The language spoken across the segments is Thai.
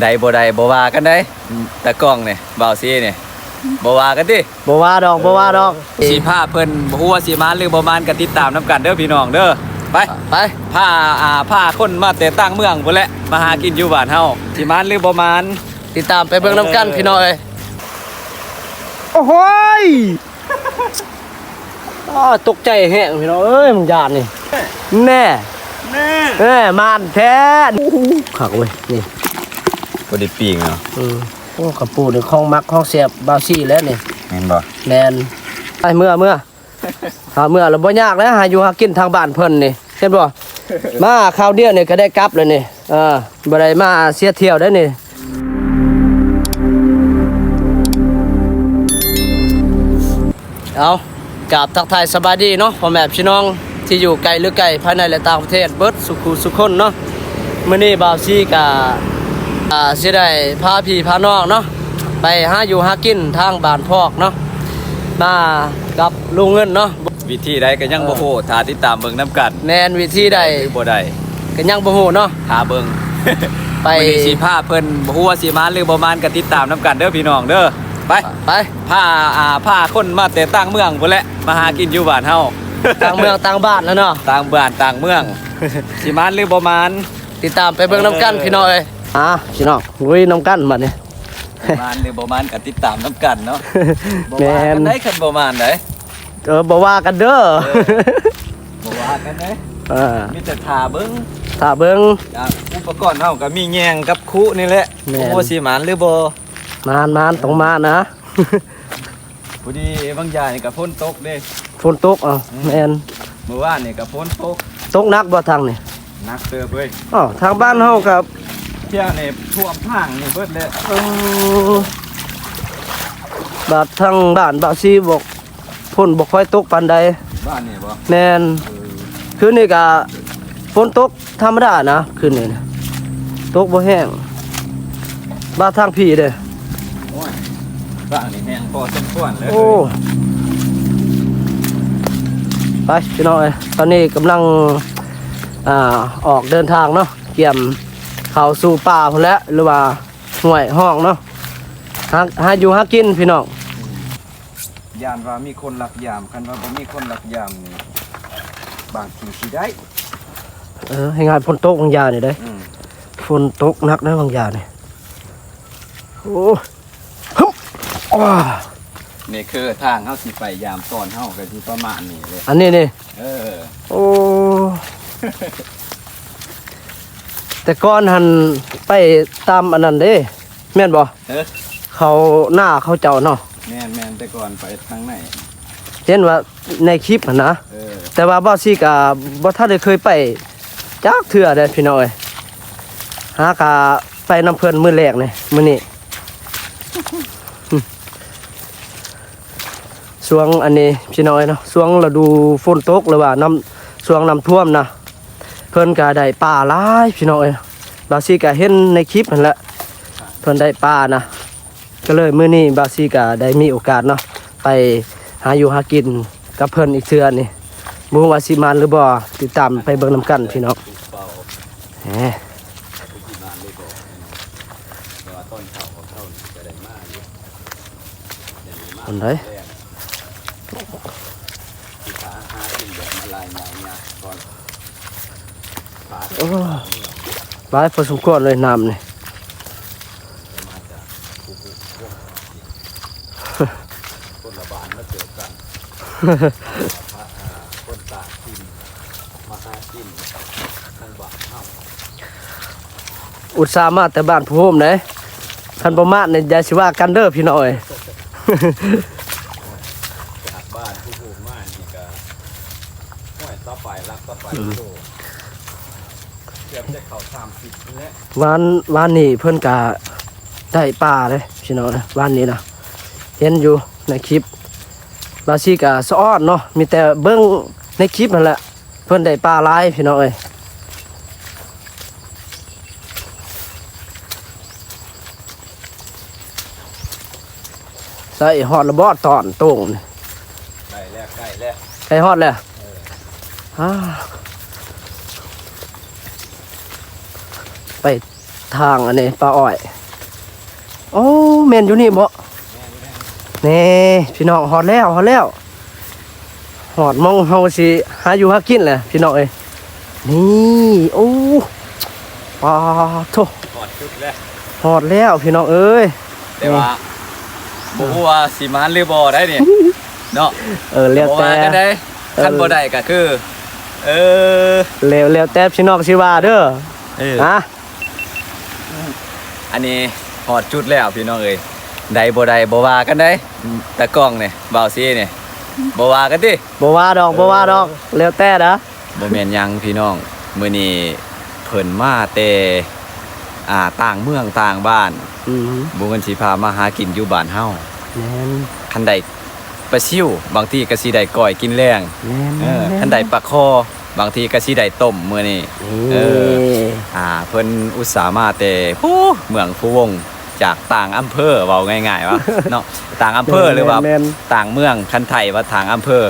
ได้บ่ได้บ่ว่ากันได้ตะกล้องนี่บ่าวซีนี่บ่ว่ากันติบ่ว่าดอกบ่ว่าดอกสิพาเพิ่นบ่ฮู้ว่าสิมาหรือบ่มานก็ติดตามนํกันเด้อพี่น้องเด้อไปไปพาอ่าพาคนมาแต่ต่างเมืองพุ่นแหละมาหากินอยู่บ้านเฮาสิมานหรือบ่มานติดตามไปเบิ่งน้ำกันพี่น้องเอ้ยโอ้โหยอ้อตกใจแฮะพี่น้องเอ้ยมึงยานนี่แน่แน่แน่มานแท้ขักเว้ยนี่ บ่ได้ปีงเนาะอืมโอ้กระปูนี่ของมักของเสียบบาวซี่แล้วนี่แม่นบ่แมนไปเมื่อเมื่อหาเมื่อเราบ่ยากแล้วหาอยู่หากินทางบ้านเพิ่นนี่เห็นบ่มาคราวเดียวนี่ก็ได้กลับเลยนี่เออบ่ได้มาเสียเที่ยวได้นี่เอากราบทักทายสบายดีเนาะพ่อแม่พี่น้องที่อยู่ไกลหรือไกลภายในและต่างประเทศเบิดสุขุสุขคนเนาะมื้อนี้บ่าวซี่ก็ อ่าสิได้พาพี่พาน้องเนาะไปหาอยู่หากินทางบ้านพอกเนาะมากับลุงเงินเนาะวิธีใดก็ยังบ่ฮู้ถ้าติดตามเบิ่งนํกันแนนวิธีใดหรือบ่ได้ก็ยังบ่ฮู้เนาะถ้าเบิ่งไปมื้อนี้สิพาเพิ่นบ่ฮู้ว่าสิมาหรือบ่มานก็ติดตามนํกันเด้อพี่น้องเด้อไปไปพาอ่าพาคนมาแต่ต่างเมืองพุ่นแหละมาหากินอยู่บ้านเฮาต่างเมืองต่างบ้านแล้วเนาะต่างบ้านต่างเมืองสิมานหรือบ่มานติดตามไปเบิ่งน้ำกันพี่น้องเอ้ย อะพี่น้องลุยน้ำกันบัดนี้มานหรือบ่มานก็ติดตามนํกันเนาะบ่แม่ว่ากันนได้คันบ่มานได้เออบ่ว่ากันเด้อบ่ว่ากันได้เออมีแต่ท่าเบิ่งถ้าเบิ่งอ่าอุปกรณ์เฮาก็มีแยงกับคุนี่แหละแม่นโอ้สิมานหรือบ่มานมานต้องมานะพอดีบางอย่างนี่ก็ฝนตกเด้ฝนตกอะแม่นเมื่อวานนี่ก็ฝนตกตกหนักบ่ทางนี่หนักเติบเว้ยอ๋อทางบ้านเฮากับ เที่ยวนี่ท่วมทางนี่เบิดเลยเออบาดทางบ้านบ่าวซีบอกฝนบ่ค่อยตกปานใดบ้านนี่บ่แม่นคืนนี้ก็ฝนตกธรรมดานะคืนนี้นะตกบ่แห้งบ้านทางพี่เด้อโอ้ยบ้านนี่แห้งพอสมควรเลยโอ้ไปพี่น้องเอ้ยตอนนี้กำลังอ่าออกเดินทางเนาะเกี่ยม เข้าสู่ป่าพุ่นแหล้วหรือว่าห้วยห้องเนาะหาหาอยู่หากินพี่น้องยานว่ามีคนลักยามคันว่าบ่มีคนลักยามนี่บางทีสิได้เออให้งานฝนตกบางยานี่เด้ออืมฝนตกหนักนะบางยานี่โอ้ฮึบว้านี่คือทางเฮาสิไปยามตอนเฮาก็สิประมาณนี้เลยอันนี้นี่เออโอ้ แต่ก่อนหันไปตามอันนั้นเด้ แม่นบ่เออเขาหน้าเขาเจ้าเนาะแม่นแม่นแต่ก่อนไปทางไหนเห็นว่าในคลิปหั่นนะ เออแต่ว่าบ่ซี่ก็บ่ทันได้เคยไปจักเทื่อเด้อพี่น้องเอ้ยหากะไปนำเพิ่นมื้อแรกนี่มื้อนี้ ช่วงอันนี้พี่น้อยเนาะช่วงฤดูฝนตกหรือว่าน้ำช่วงน้ำท่วมนะ เพิ่นก็ได้ป่าหลายพี่น้อยบาซีก็เห็นในคลิปนั่นแหละเพิ่นได้ป่านะก็เลยมื้อนี้บาซีก็ได้มีโอกาสเนาะไปหาอยู่หากินกับเพิ่นอีกเทื่อนี่บ่รู้ว่าสิมานหรือบ่ติดตามไปเบิ่งนํกันพี่น้องเบาแหมที่บ้าน โอ้หลายพอสมควรเลยน้ำนี่คนละบานมาเจอกันคนตากกินมาหากินทางบ้านเฮาอุตส่าห์มาแต่บ้านผู้โฮมเด้คันบ่มาเนี่ยอย่าสิว่ากันเด้อพี่น้อยจากบ้านผู้ผู้มานี่ก็ห้วยต่อไปรักต่อไปโต เกือบจะเข้าสามสิบแล้ววานวานนี้เพิ่นกะได้ปลาเลยพี่น้องนะวานนี้นะเห็นอยู่ในคลิปบาซี่กะสะอ้อนเนาะมีแต่เบิ้งในคลิปนั่นแหละ เพิ่นได้ปลาหลายพี่น้องเอ้ยใส่ฮอดระบอดตอนโต้งนี่ ใกล้แล้วใกล้แล้วใส่ฮอดแล้วอ่า ไปทางอันนี้ปลาอ้อย โอ้แม่นอยู่นี่บ่นี่พี่น้องหอดแล้วหอดแล้วหอดมองเฮาสิหาอยู่หากินแหละพี่น้องเอ้ยนี่โอ้ปลาโถถอดชุดแล้วหอดแล้วพี่น้องเอ้ยแต่ว่าบ่ฮู้ว่าสิมานหรือบ่ได้นี่เนาะเออแล้วบ่แต่ว่ากันได้คันบ่ได้ก็คือ เออแล้วแล้วแต่พี่น้องสิว่าเด้อเออฮะ อันนี้ถอดชุดแล้วพี่น้องเอ้ยได้บ่ได้บ่ว่ากันได้ตะกล้องนี่บ่าวซีนี่บ่ว่ากันติบ่ว่าดอกบ่ว่าดอกแล้วแต่นะบ่แม่นหยังพี่น้องมื้อนี้เพิ่นมาแต่อ่าต่างเมืองต่างบ้านอืมบ่แม่นสิพามาหากินอยู่บ้านเฮาแม่นคันใดปลาซิวบางทีก็สิได้ก้อยกินแรงแม่นเออแม่คันใดปลาคอบางทีก็สิได้ต้มมื้อนี้เอนี่ อ่าเพิ่นอุตส่าห์มาแต่ผู้เมืองผู้วงจากต่างอำเภอเว้าง่ายๆว่าเนาะต่างอำเภอหรือว่าแม่นต่างเมืองคันไทยว่าทางอำเภอ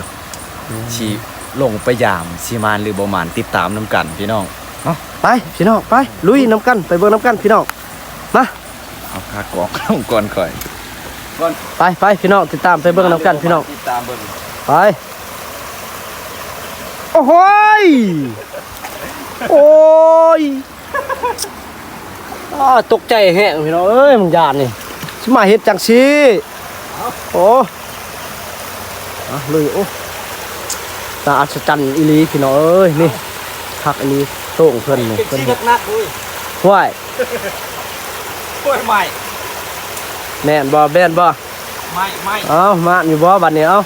ชีลงไปยามสิมานหรือบ่มานติดตามนํกันพี่น้องไปพี่น้องไปลุยน้ำกันไปเบิ่งน้ำกันพี่น้องมาเอาคากอกลงก่อนค่อยก่อนไปไปพี่น้องติดตามไปเบิ่งน้ำกันพี่น้องติดตามเบิ่งไปโอ้โหย โอ้ยอ้าตกใจแฮะพี่น้องเอ้ยมึงยานนี่สิมาเฮ็ดจังซี่โอ้อะลุยโอ้ตาอัศจรรย์อีหลีพี่น้องเอ้ยนี่พักอีหลีโต้งเพิ่นนี่เพิ่นนักๆอุ้ยห้วยโอ้ยไม่แม่นบ่แม่นบ่ไม่ไม่เอ้ามาอยู่บ่บัดนี้เอ้า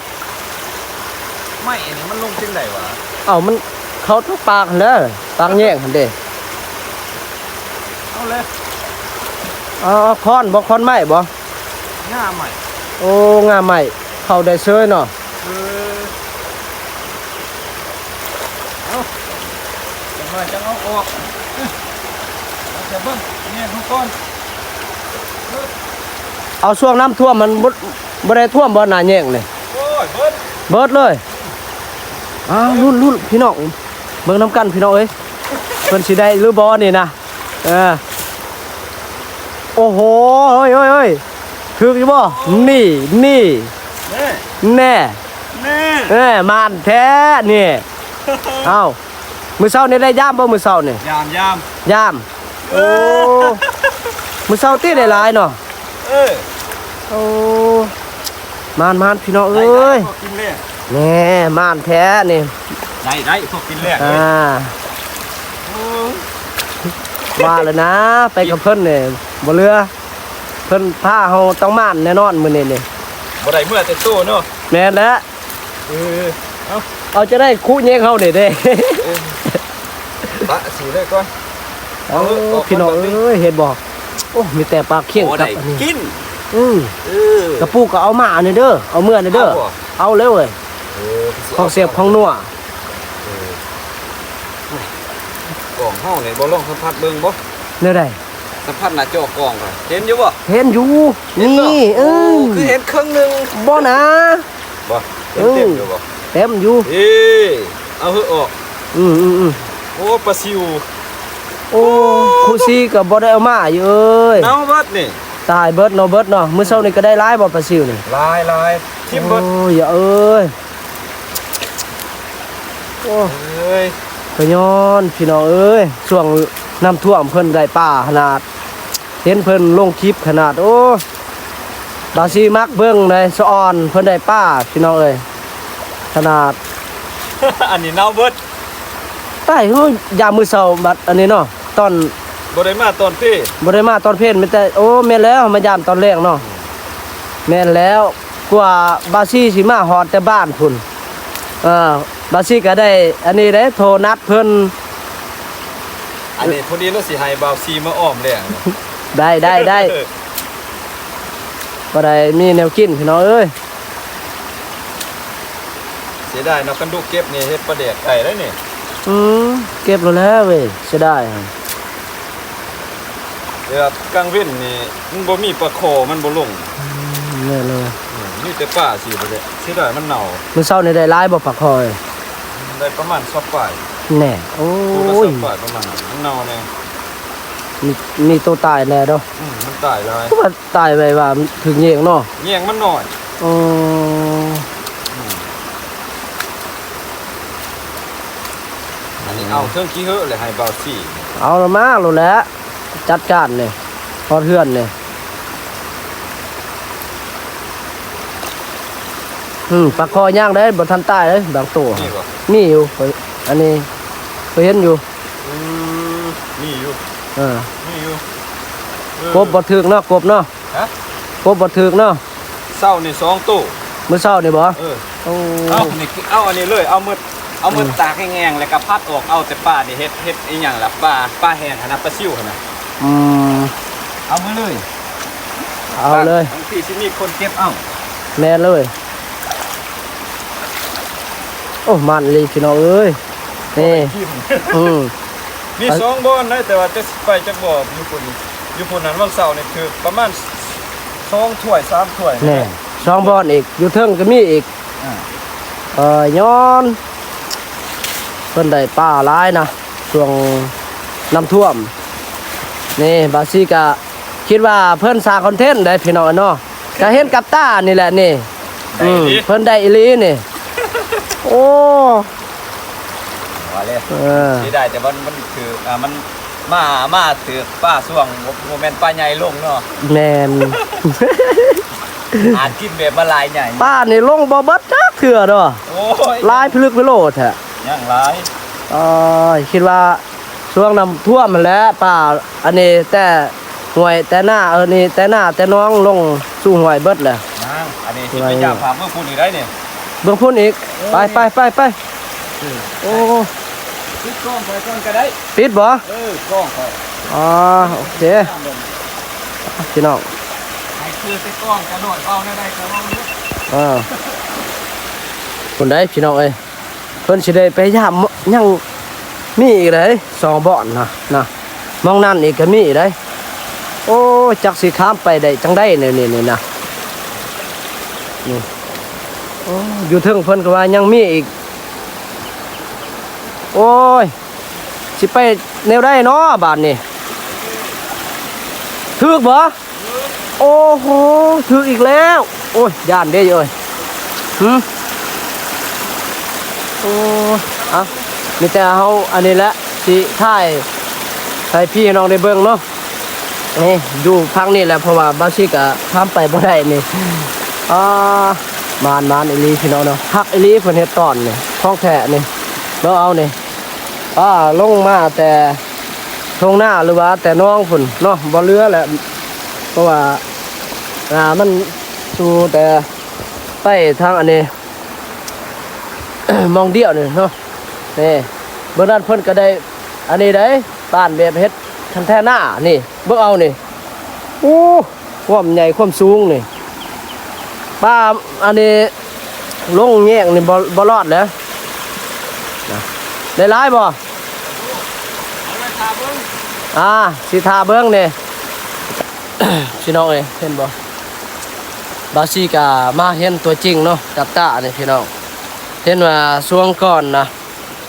ไม่อันนี้มันลงจังไดวะเอ้ามัน เขาทุกปากหั่นเด้อปากแย่งหั่นเด้เอาเลยเอ๋อาค้อนบ่ค้อนไม้บ่ง่าใหม่โอ้งามใหม่เข้าได้เซยเนาะเออเอาจังหวะจังเอาออกเอ้ยเอาแต่เบิ่งเนี่ยทุกคนเอาช่วงน้ำท่วมมันบ่บ่ได้ท่วมบ่หน้าแย่งเลยโอ้ยเบิ่งเบิดเลยอ้าวรุ่นรุ่นพี่น้อง เบิ่งน้ำกันพี่น้องเอ้ยเพิ่นสิได้หรือบ่นี่นะเออโอ้โหเฮ้ยเฮ้ยเฮ้ยถึกอยู่บ่นี่นี่แน่แน่แน่แน่มานแท้นี่เอ้ามื้อเช้านี่ได้ย่ามบ่มื้อเช้านี่ยามยามย่ามโอ้มื้อเช้าติได้หลายเนาะเออโอ้มานมานพี่น้องเอ้ยพวกกินแรกแน่มานแท้นี่ ได้ได้พวกกินแรกอ่าโอ้ว่าแล้วนะ ไปกับเพิ่นเนี่ยบ่เรือ เพิ่นพาเฮาต้องมานแน่นอนมื้อนี้นี่บ่ได้เมื่อแต่โตเนาะแม่นแล้วเออเอาเอาจะได้คู่แยกเฮาได้เด้ปะสีเลยก่อนโอ้พี่น้องเอ้ยเห็นบ่โอ้มีแต่ปลาเคียงโอ้กัได้บอันนี้กินอือเออกระปูก็เอามาอันนี้เด้อเอาเมื่อนี่เด้อบ่เอาเลยเว้ยเออของเสียบของนัว กล่องเฮานี่บ่ลองสัมผัสเบิ่งบ่แนวใดสัมผัสหน้าจอกล่องก่อนเห็นอยู่บ่เห็นอยู่เห็นนี่บ่เออคือเห็นครึ่งหนึงบ่นะบ่เห็นเต็มอยู่บ่เต็มอยู่เอ้เอาเฮอะออกอืมอืมอืมโอ้ปลาซิวโอ้ครูซีก็บ่ได้เอามาอยู่เอ้ยเนาเบิดนี่ตายเบิดเนาะเบิดเนาะมื้อเช้านี่ก็ได้หลายบ่ปลาซิวนี่ลายลายทิมเบิดโอ้ยอย่าเอ้ยโอ้เอ้ย ก็ย้อนพี่น้องเอ้ยช่วงน้ำท่วมเพิ่นได้ป่าขนาด เห็นเพิ่นลงคลิปขนาดโอ้บาซีมักเบิ่งได้สะออนเพิ่นได้ป้าพี่น้องเอ้ยขนาด อันนี้เนาเบิดใต้เฮายามมื้อเช้าบัดอันนี้เนาะตอนบ่ได้มาตอนพี่บ่ได้มาตอนเพลนแม่นแต่โอ้แม่นแล้วมายามตอนแรกเนาะแม่นแล้วกว่าบาซีสิมาฮอดแต่บ้านพุ่นเออ บาซีก็ได้ อันนี้ได้โทรนัดเพิ่นอันนี้พอดีเราสิให้บ่าวซีมาอ้อมแล้ได้ได้ได้ บ่ได้มีแนวกินพี่น้องเอ้ยเสียดายเนาะกันดูเก็บนี่เฮ็ดปลาแดกไก่แล้วนี่อืมเก็บแล้วแล้วเว้ยเสียดายอะเดี๋ยวกลางเว้นนี่มันบ่มีปลาโคมันบ่ลงแม่นเลยอืมมีแต่ปลาสิบ่ได้เสียดายมันเน่ามื้อเช้านี่ได้หลายบ่ปากคอย ได้ประมาณ2ปลายแน่โอ้คูละย2ปลายประมาณนั้นมันเน่าแน่มีมีตัวตายแน่เนาะอืมมันตายเลยก็ว่าตายไปว่ามันถึงเงียงเนาะเงี้ยงมันหน่อยอ๋ออันนี้เอาเครื่องขี้เหอะเลยให้เบาสี่เอาละมาโลดแล้วจัดการเนี่ยพอเทือนเนี่ย อืมปลาคอย่างได้บ่ทันตายเลยบางตัวนี่บ่มีอยู่ข้อยอันนี้เคยเห็นอยู่อืมนี่อยู่เออนี่อยู่เออ กบบ่ถึกเนาะกบเนาะฮะ กบบ่ถึกเนาะเศร้านี่สองตู้มื้อเช้านี่บ่เออ โอ้เอานี่คือเอาอันนี้เลย เอามือเอามือตากให้แงงแล้วก็พัดออก เอาแต่ปลานี่เฮ็ดเฮ็ดอีหยังล่ะปลาปลาแห้งหั่นนะปลาซิวหั่นน่ะอืมเอามือเลยเอาเลยบางทีสิมีคนเก็บเอาแม่นเลย โอ้มันเลยพี่น้องเอ้ยนี่ที่ผมอืมมีสองบอนนะแต่ว่าจะสิไปจักบ่อยู่พุ่นอยู่พุ่นนั้นวันเสาร์นี่คือ ประมาณสองถ้วยสามถ้วยแน่สองบอนอีกอยู่เทิงก็มีอีกอ่าเอ่อย้อนเพิ่นได้ป่าหลายนะช่วงน้ำท่วมนี่บาซีกะคิดว่าเพิ่นสร้างคอนเทนต์ได้พี่น้องเนาะก็เห็นกับตานี่แหละนี่ได้อืมดิเพิ่นได้อีหลีนี่ โอ้ว่าเลยเออสิได้แต่ว่ามันคืออ่ามันมามาถือป้าส่วงโมเมนต์ป้าใหญ่ลงเนาะแม่นอาจกินแบบมาลายใหญ่ป้านี่ลงบ่เบิดจักเถื่อเด้อโอ้ยลายพลึกพโลดแท้ยังหลายเอ้ยคิดว่าช่วงน้ำท่วมมันแหล้วป้าอันนี้แต่ห่วยแต่หน้าเออนี่แต่หน้าแต่น้องลงสู่ห่วยเบิดแหละนางอันนี้สิไปย่างพาเมื่อพูดอีกได้เนี่ย เบื้องพุ่นอีก ไปไปไปไปโอ้ปิดกล้องไปก่อนก็ได้ปิดบ่เออกล้องไปอ๋อโอเคพี่น้องให้คือติดกล้องกระโดดเอาได้ได้กระโดดเยอะอ่าคนได้พี่น้องเอ้ยเพิ่นสิได้ไปยามยังมีอีกเลยสองบ่อนนะนะมองนั่นอีกก็มีอีกเลยโอ้จักสิข้ามไปได้จังได้เนี่ยนี่นี่นะนี่โอยู่เทึงเพิ่นก็ว่ายังมีอีก โอ้ย สิไปแนวได้เนาะบาทนี่ถึกบ่โอ้โหถึกอีกแล้ว โอ้ยย่านเด้เอ้ยหืมโอ้ยเอามีแต่เฮาอันนี้แหละสิถ่ายให้พี่น้องได้เบิ่งเนาะนี่ดูพังนี่แหละเพราะว่าบาซิกะข้ามไปบ่ได้นี่อ่า มานมานอีลีพี่น้องเนาะฮักอีลีเพิ่นเฮ็ดตอนนี่ท้องแท้นี่เราเอานี่อ่าลงมาแต่ทงหน้าหรือว่า แต่น้องฝุ่นเนาะบ่เรือแหละเพราะว่าอ่ามันสู่แต่ไปทางอันนี้มองเดียวนี่เนาะนี่เบื้องด้านเพิ่นก็ได้ อันนี้ได้บ้านแบบเฮ็ดทันแท่หน้านี่เบิ่งเอานี่โอ้ความใหญ่ความสูงนี่ ป้าอันนี้ลงแยกนี่บ่บ่รอดแล้วนะได้หลายบ่เอาไปทาเบิ้งอ่าสิทาเบิ้งเนี่ยพี่น้องเอ้ยเห็นบ่บาซีกามาเห็นตัวจริงเนาะกับตาเนี่ยพี่น้องเห็นว่าช่วงก่อนนะ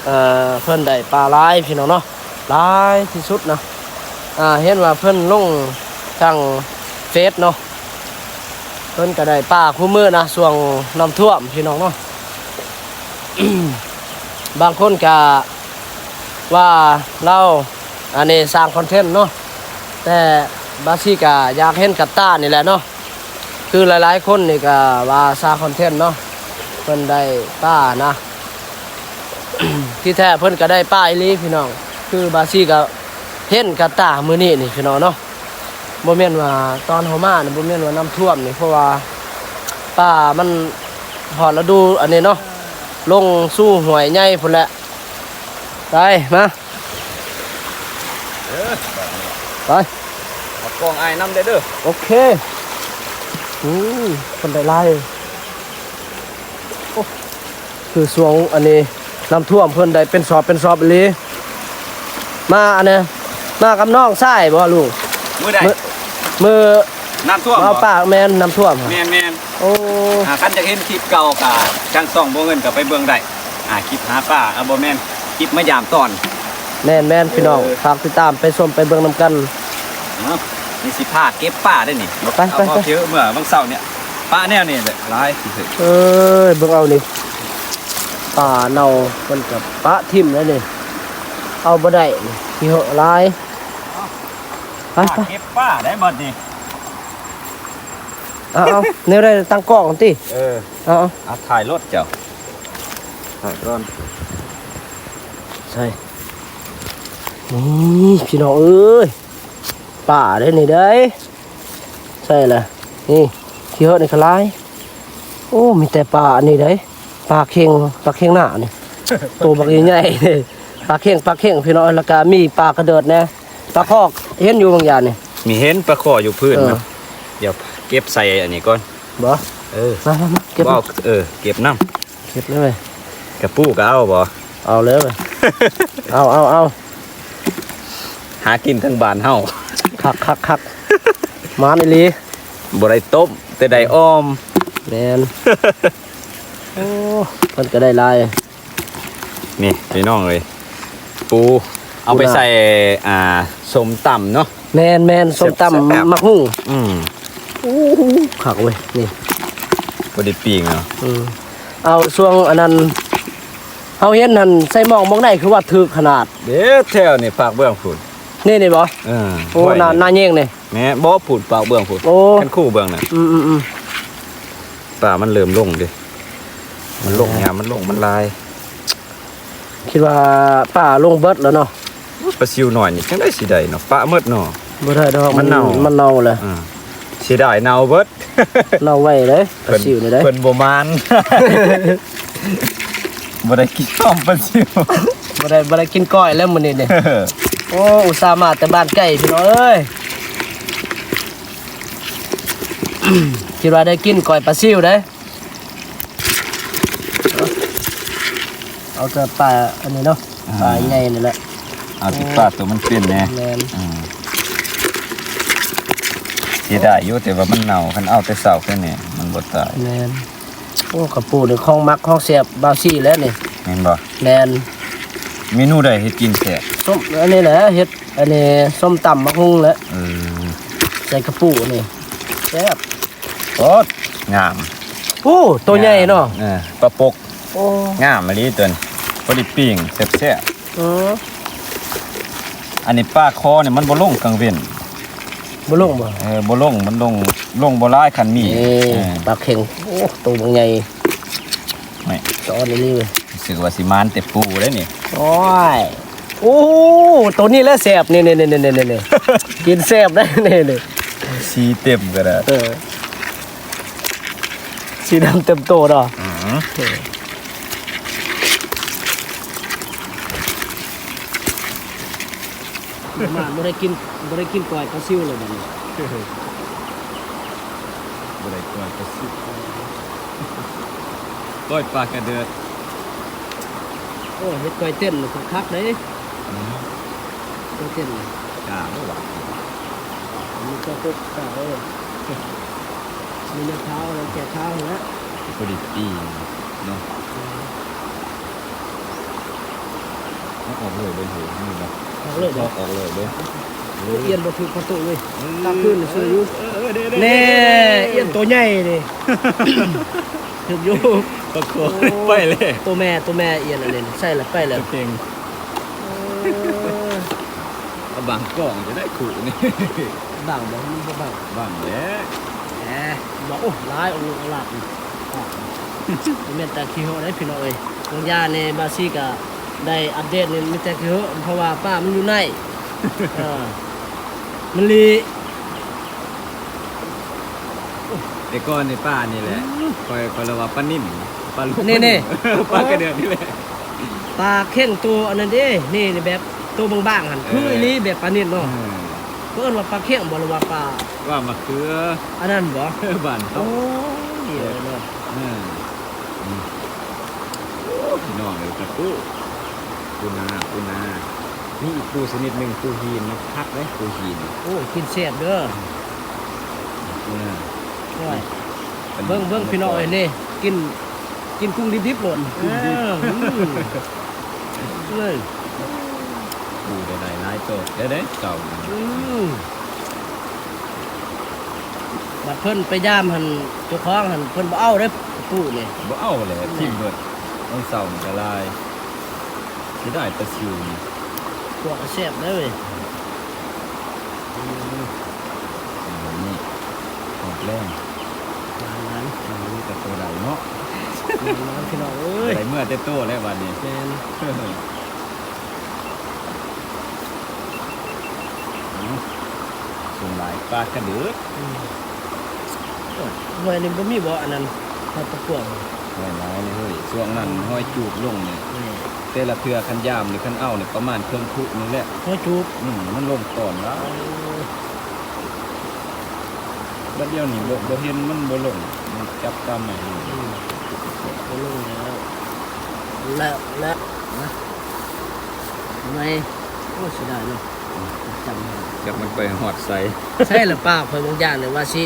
เอ่อเพิ่นได้ปลาหลายพี่น้องเนาะหลายที่สุดนะอ่าเห็นว่าเพิ่นลงทางเฟซเนาะ เพิ่นก็ได้ปลาคู่มือนะช่วงน้ำท่วมพี่น้องเนาะบางคนก็ว่าเราอันนี้สร้างคอนเทนต์เนาะแต่บาซิกาอยากเห็นกับตานี่แหละเนาะคือหลายๆคนนี่ก็ว่าสร้างคอนเทนต์เนาะเพิ่นได้ป้านะ ที่แท้เพิ่นก็ได้ป้าอีลีพี่น้อง คือบาซิก็เห็นกับตามือนี้นี่พี่น้องเนาะ บ่แม่นว่าตอนเฮามานี่บ่แม่นว่าน้ำท่วมนี่เพราะว่าป้ามันหอดฤดูอันนี้เนาะลงสู่ห้วยใหญ่พุ่นแหละไปมาเออไปเอากล้องไอ้น้ำได้เด้อโอเคอืมคนได้ไล่โอ้คือสวงอันนี้น้ำท่วมเพิ่นได้เป็นสอบเป็นสอบอีหลีมาอันนี้มากับน้องชายบ่ลูก มือใด มือมือน้ำท่วมเอาบ่ปากแม่นน้ำท่วมแม่นแม่นโอ้อ่าคันจะเห็นคลิปเก่ากะจังส่องบ่เงินก็ไปเบิ่งได้อ่าคลิปหาป้าอ่าบ่แม่นคลิปมายามตอน แม่นแม่นพี่น้องฝากติดตามไปชมไปเบิ่งนํกัน เนาะนี่สิผ้าเก็บป้าได้นี่ไปไปเอาไป เยอะเมื่อบางเสาร์เนี่ยป้าแนวนี่แหละร้ายสิเถอะเอ้ยเบิ่งเอานี่ป่าเน่ามันกับปะทิ่มแล้วนี่เอาบ่ได้นี่ที่เหอะหลาย ไปป้าไปเก็บป้าได้บ่นี่เอาเอาแนวได้ตั้งกล้องกันติเออเอาเอาเอาถ่ายรถเจ้าถ่ายก่อนใช่นี่พี่น้องเอ้ยป่าได้นี่ได้ยใช่ละนี่ที่เหอะนี่ก็หลายโอ้มีแต่ป่านี่ได้ยปลาเค็งปลาเค็งหน้านี่ตัวบักใหญ่ๆนี่ปลาเค็งปลาเค็งพี่น้องแล้วก็มีปลากระเดิดแนะปลาคอก เห็นอยู่บางอย่างนี่มีเห็นปลาคออยู่พื้นเออนะเดี๋ยวเก็บใส่อันนี้ก่อนบ่เออมามามาเก็บบ่เอาเออเก็บน้เก็บเลยเว้ยำกระปูก็เอาบ่เอาเลยเว้ยเอาเอาเอาหากินทั้งบ้านเฮาคักคักคักมาในลีบ่ได้ต้มแต่ได้อ้อมแมนโอ้เพิ่นก็ได้หลายนี่พี่น้องเลยปู เอาไปปูนาใส่อ่าสมตำเนาะ แมนแมนส้มแซ่บๆตำมักหุ่งอืมคักเว้ยนี่บ่ได้ปีงเนาะอืมเอาช่วงอันนั้นเฮาเห็นนั่นใส่หมองมองได้คือว่าถึกขนาด เด้อแถวนี่ปากเบื้องฝุ่นนี่นี่บ่เออโอ้ห้วยหน้าหน้าแยงนี่ แม่บ่ผุดปากเบื้องฝุ่นโอ้คันคู่เบื้องน่ะอืมอืมอืมป่ามันเริ่มลงเดิมันลงยามมันลงมันลาย คิดว่าป้าลงเบิดแล้วเนาะ ปลาซิวหน่อยนี่จังได้สิได้เนาะปะหมดเนาะ บ่ได้ดอกมันเน่ามั นเน่าเลยอ่าสิได้เนาเบิดเน่าไว้เลยปลาซิวนี่ได้เพิ่นบ่มาน บ่ได้กินน้อมปลาซิวบ่ได้บ่ได้กินก้อยแล้วมื้อนี้นี่โอ้อุตส่าห์มาแต่บ้านใกล้พี่น้องเอ้ยคิดว่าได้กินก้อยปลาซิวได้เอาเอาแต่ปลาอันนี้เนาะปลาใหญ่นี่แหละ เอาที่ปลาตัวมันเป็นแน่แมนอืมสิได้อยู่แต่ว่ามันเน่าคันเอาแต่เช้าแค่นี้มันบ่ตายแมนโอ้กระปูนี่ของมักของเสียบบาวซี่แล้วนี่แม่นบ่แมนเมนูใดเฮ็ดกินแซ่บส้มอันนี้แหละเฮ็ดอันนี้ส้มตำมักฮุ้งแหล้วเออใส่กระปูนี่แซ่บโอ๊ดงามโอ้ตัวใหญ่เนาะเออปลาปกโอ้งามมะลิตัวนี้พอดีปิ้งแซ่บเออๆ อันนี้ปลาคอเนี่ยมันบ่ลงกลางเว้นบ่ลงบ่เออบ่ลงมันลงลงบ่หลายคันมีนี่เออปลาเข็งโอ้ตัวบางใหญ่ไม่ตอนนี้เลยรู้สึกว่าสิมานแต่ปูได้นี่โอ้ยโอ้ตัวนี้แหละแซ่บนี่นี่นี่นี่นี่นี่กินแซ่บได้นี่นี่สีเต็มก็ได้เออสีดำเต็มโตเนาะ อือ มาบ่ได้กินบ่ได้กินก้อยปลาซิวเลยบัดนี้บ่ได้ก้อยปลาสิก้อยปลากระเดือดโอ้เฮ็ดก้อยเต้นนี่คักๆเลยก้อยเต้นนี่จ้าบ่หวานมีกระปุกกะเออมีเนื้อเท้าอะไรแกะเท้าแล้วพอดีปิ้งเนาะเอาออกเลยเด้อหูนี่บ่เอาเลยเอาเนาะออกเลยเด้อเอียนบ่ถูกประตูเลยตาขึ้นซื้ออยู่เออเออเด้อเน่เอียนตัวใหญ่นี่ถึงอยู่ปลาคอไปเลยตัวแม่ตัวแม่เอียนอันนี้ใช่แล้วไปแล้วเก่งเอาบางกล่องจะได้ขู่นี่บางบ่มันบ่บางบางแล้วแหมบอกโอ้หลายองค์หลาดอะแม่นแต่ขี้เหาะได้พี่น้องเอ้ยบางยาในบาซี่ก็ ได้อัปเดตนี่มีแต่ขี้เหาะเพราะว่าป้ามันอยู่ในเออมันลีแต่ก้อนในป้านี่แหละคอยคอยระว่าป้านิ่มป้าลูกนี่นี่ปลากระเดือดนี่แหละปลาเข่งตัวอันนั้นเด้นี่นี่แบบตัวบางๆหั่นคืออีหลีแบบปลานิ่นเนาะเพิ่นว่าปลาเข่งบ่หรือว่าปลาว่ามะเขืออันนั้นบ่บ้านเขาโอ้ยเดี๋ยวเนาะเอออืมโอ้พี่น้องเลยกระปู ปูนาปูนานี่อีกปูชนิดหนึ่งปูฮีนนะพักเลยปูฮีนโอ้กินแซ่บเด้อเออโอ้ยเบิ่งเบิ่งพี่น้องเอ้ยนี่กินกินกุ้งดิบๆโลดกุ้งดิบเลยปูได้ได้หลายโตเด้อเด้เจ้าอืมบัดเพิ่นไปย่ามหันเจ้าของหันเพิ่นบ่เอาเด้อปู่นี่บ่เอาเลยทิ่มเบิดมันเศร้ามันก็ลาย สิได้แตะซิวนี่พวกก็แซ่บเด้อเว้ยอืมนี่หอดแรงนั้นรู้แต่ตัวใดเนาะนั้นพี่น้องเอ้ยได้เมื่อแต่โตแล้วบัดนี้แม่นส่วนหลายปลากระเดือกหน่วยนี่บ่มีบ่อันนั้นเขาตะกั่ว หลายหลายเลยเฮ้ยช่วงนั้นห้อยจูบลงเนี่ยนี่แต่ละเทือคันยามหรือคันเอาเนี่ยประมาณเครื่องคุนี่แหละเขาจูบอืมมันลงก่อนแล้วบัดเดียวนี่บ่บ่เห็นมันบ่ลงมันจับกำไม่อยู่อืมบ่ลงแล้วแล้วแล้วนะทำไมโอ้เสียดายเนาะจำได้จับมันไปหอดใส่ใช่หรือเปล่าคอยบางอย่างเลยว่าสิ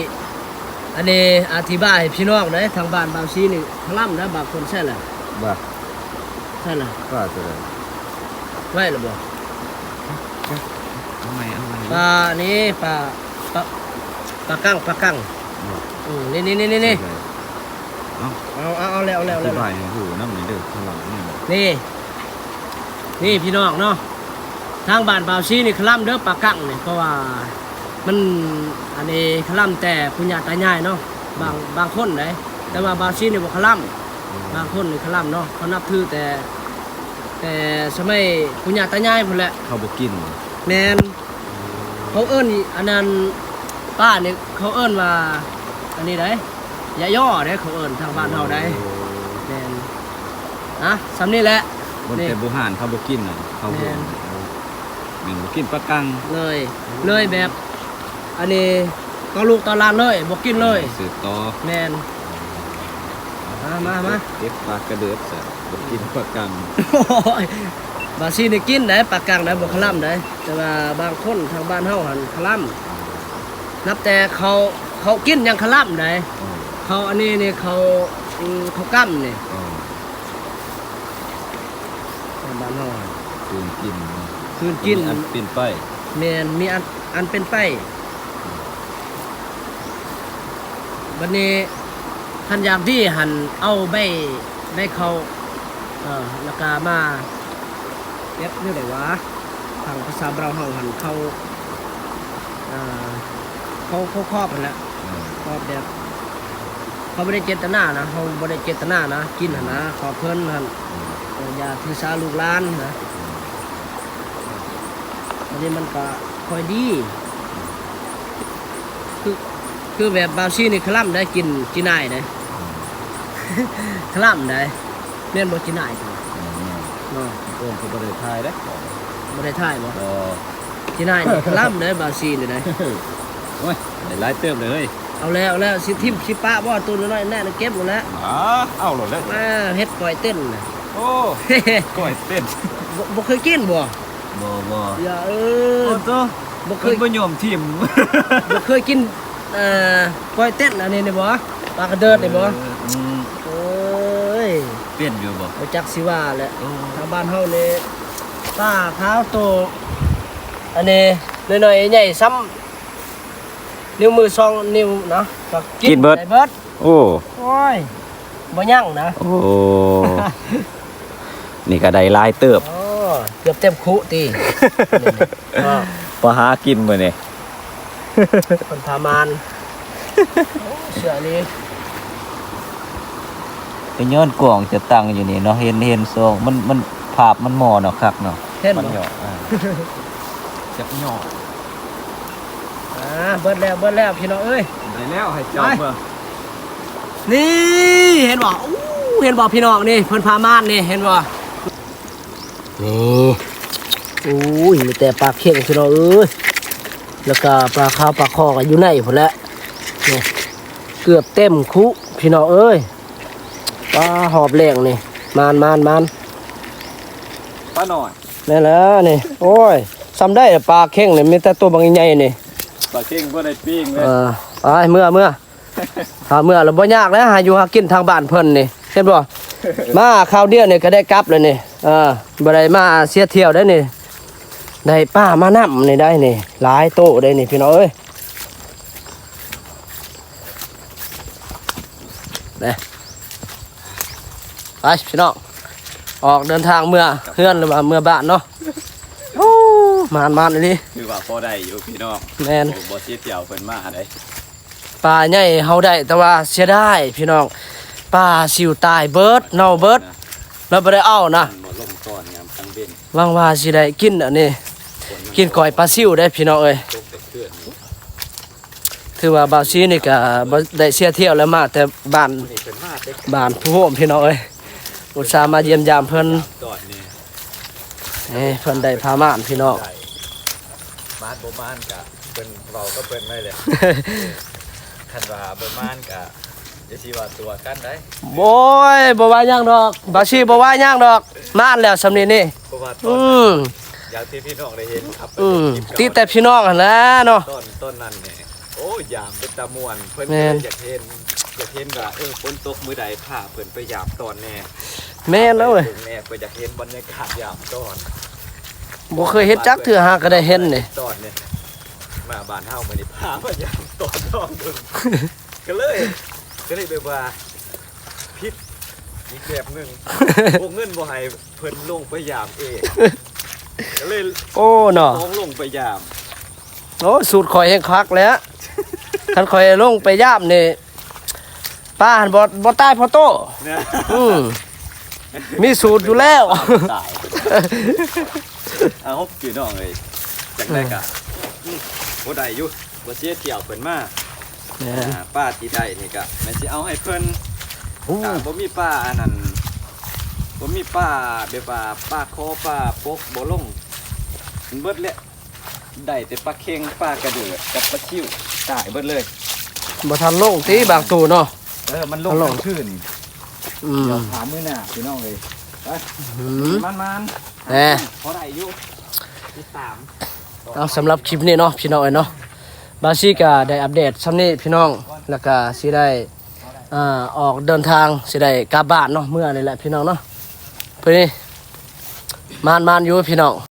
อันนี้อธิบายให้พี่น้องเลยทางบ้านบางซีนี่คล่ำนะบางคนใช่แหละบ่าใช่แหละว่าตัวใดไว้หรือบ่เอาใหม่เอาใหม่ปลานี่ปลาปลาปลากั้งปลากั้งอืมนี่นี่นี่นี่นี่เอาเอาเอาเอาแล้วเอาแล้วอเอาธิแล้ว บายให้หูน้ำนี่เด้อข้างหลังนี่นี่ นี่พี่น้องเนาะทางบ้านบางซีนี่คล่ำเด้อปลากั้งนี่เพราะว่า มันอันนี้คล่ำแต่ปุญญาตายายเนาะบางบางคนไหนแต่ว่าบางซีนี่บ่คล่ำบางคนนี่เขาล่ำเนาะเขานับถือแต่ แต่สมัยปุญญาตายายพุ่นแหละเขาบ่กินแมนเขาเอิ้นอันนั้นป้านี่เขาเอิ้นว่าอันนี้ได้ยาย่อได้เขาเอิ้นทางบ้านเฮาได้แมนนะสำนี้แหละบนแต่บุหานเขาบ่กินน่ะเขาบ่แม่นแม่นบ่กินปลากังเลยเลยแบบ อันนี้ก็ลูกตอนหลานเลยบ่กินเลยสืบต่อแมนมามามาเก็บปลากระเดือกซะบ่กินปลากังโอ้ยบางทีนี่กินได้ปากกลางได้บ่คล่ำได้แต่ว่าบางคนทางบ้านเฮาหันคล่ำนับแต่เขาเขากินยังคล่ำได้อ๋อเขาอันนี้นี่เขาอืมเขากั้มนี่อ๋อทางบ้านเฮาหั่นคืนกินเนาะคืนกินอันเป็นไปแม่นมีอันอันเป็นไป บัดนี้ทันยามที่หันเอาใบใบเขาเอ่อแล้วก็มาเรียกเรียกได้ว่าทางภาษาเราเฮาหันเขาเอ่อเขาเขาครอบกันแหล้วอ๋อครอบแบบเขาไม่ได้เจตนานะเขาไม่ได้เจตนานะกินหันนะขอเพิ่นหันอย่าถือสาลูกหลานนะอันนี้มันก็ค่อยดี คือแบบบางชีนี่คล่ำได้กินกินได้ได้ คล่ำได้เม่นบ่กินได้ตัวอ๋อเนาะโอ้มก็บ่ได้ทายเด้อบ่ได้ท่ายบ่บ่กินได้นี่คล่ำได้บางชีนี่ได้โอ้ยได้หลายเติมเลยเอาแล้วเอาแล้วสิทิมสิปะบ่ตัวน้อยๆแน่นะเก็บหมดแล้วอ๋อเอาโหลดแล้วมาเฮ็ดก่อยเต้นน่ะโอ้ก้อยเต้นบ่บ่เคยกินบ่บ่บ่อย่าเอโอ้อโตบ่เคเพิ่นยบ่ยอมทิ่มบ่เคยกินเอ่อก้อยเต้นอันนี้นี่บ่ปลากระเดิดนี่บ่อืมโอ้ยเป็นอยู่บ่บ่จักสิว่าแหละโอ้ทางบ้านเฮานี่ป้าขาวโตอันนี้น้อยๆใหญ่ซ้ำนิ้วมือสองนิ้วเนาะก็กินเบิดได้เบิดโอ้โอ้ยบ่ยั่งนะโอ้นี่ก็ได้หลายเติบโอ้เกือบเต็มคุตินี่ๆอ้อพอหากินมื้อนี่ คนพามานโอ้เสือนี่เป็นย้อนกล่องจะตั้งอยู่นี่เนาะเห็นเห็นซองมันมันภาพมันหมอเนาะคักเนาะเห็นมันบ่หยอกอ่าจับหยอกอ่าเบิดแล้วเบิดแล้วพี่น้องเอ้ยได้แล้วให้เจ้าไปเบิ่งนี่เห็นบ่อู้เห็นบ่พี่น้องนี่เพิ่นพามานนี่เห็นบ่นี่อู้ยมีแต่ปลาเค็งพี่น้องเอ้ย แล้วก็ปลาขาวปลาคอก็อยู่ในพุ่นแหละนี่เกือบเต็มคุพี่น้องเอ้ยปลาหอบแหลงนี่มานมานมานป้าหน่อยนี่นแหละนี่โอ้ยซ้ำได้แต่ปลาเค็งนี่มีแต่ตัวบางใหญ่ๆนี่ปลาเก่งบ่ได้ปิ้งเลเอยอไปเมื่อเมื่อหาเมื่อแล้วบ่ยากนะหาอยู่หากินทางบ้านเพิ่นนี่เห็นบ่มาคราวเดียวนี่ก็ได้กลับเลยนี่เออบ่ได้มาเสียเที่ยวได้นี่ ได้ป้ามานํนี่ได้นี่หลายโตะได้นี่พี่น้องเอ้ยเด้ไปพี่น้องออกเดินทางเมื่อเพื่อนหรือว่าเมื่อบ้านเนาะโอ้มานมานเลยคือว่าพอได้อยู่พี่น้องแมนโอ้บ่เสียเที่ยวเพิ่นมาได้ปลาใหญ่เฮาได้แต่ว่าเสียดายพี่น้องปลาสิวตายเบิดเน่าเบิดแล้วบ่ได้เอานะมันบ่ลงก่อนยามกลางเว้นหวังว่าสิได้กินอันนี้ฝน กินก้อยปลาซิวได้พี่น้องเอ้ยตกแต่เคลื่อนนี่ถือว่าบาวซีนี่ก็บ่ได้เสียเที่ยวแล้วมาแต่บ้านนี่เป็นมาเด็กบ้านผู้โฮมพี่น้องเอ้ยอุตส่าห์มาเยี่ยมยามเพิ่นตอนนี้เอ้ยเพิ่นได้พาม่านพี่น้องได้บ้านบ่บ้านกะเพิ่นเว้าก็เพิ่นไว้เลยคันว่าบ่บ้านกะจะสิว่าตัวกันได้โอ้ยบ่ว่าหยังดอกบาวซีบ่ว่าหยังดอกม่านแล้วสำนี้นี่เพราะว่าตอ อืนมอย่างที่พี่น้องได้เห็นครับอืมคลิปติเก่าแต่พี่น้องหั่นแหละเนาะ ต้นต้นนั้นเนี่ยโอ้ยามเป็นตะมวนเพิ่นแม่ก็นเลยอยากเห็นอยากเห็นว่าเออฝนตกมื้อใดพาเพิ่นไปยามตอนแน่แม่นแล้วเว้ยไปถึงแน่เพิ่นอยากเห็นบรรยากาศยามตอน บ่เคยเฮ็ดจักเทื่อหาก็ได้เห็นนี่ตอนเนี่ยมาบ้านเฮามื้อนี้พามายามตอนตอนเบิ่งก็เลยก็เลยแบบว่าผิดอีกแบบหนึงบ่เงินบ่ให้เพิ่นลงไปยามเอง ก็เลยโอ้เนาะต้องลงไปยามโอ้สูตรข่อยแห่งคักแหล้วคันข่อยลงไปย่ามนี่ป้าหันบ่บ่ตายพอโตนะอืมมีสูตรอยู่แล้วตายเอาพี่น้องเอ้ยจังได๋กะอืมบ่ได้อยู่บ่เสียเที่ยวเพิ่นมาเนี่ยอ่าป้าที่ได้นี่ก็แม่นสิเอาให้เพิ่นโอ้อ่าบ่มีป้าอันนั้น บ่มีป้าแบบว่าป้าคอป้าปกบ่ลงมันเบิดแล้วได้แต่ปลาเค็งปลากระเดือดกับปลาคิ้วตายเบิดเลย บ่ทันลงตีบางตัวเนาะ เออ มันลงมันลงกลางคืนอืมเดี๋ยวถามมื้อหน้าพี่น้องเลยไปอืม มันมันแหน่ พอได้อยู่ที่สามเอาสำหรับคลิปนี้เนาะพี่น้องเอ้ยเนาะบาซี่ก็ได้อัปเดตซ้ำนี้พี่น้องแล้วก็สิได้อ่าออกเดินทางสิได้กลับบ้านเนาะเมื่อนี่แหละพี่น้องเนาะ เพื่อนี้มานมานอยู่พี่น้อง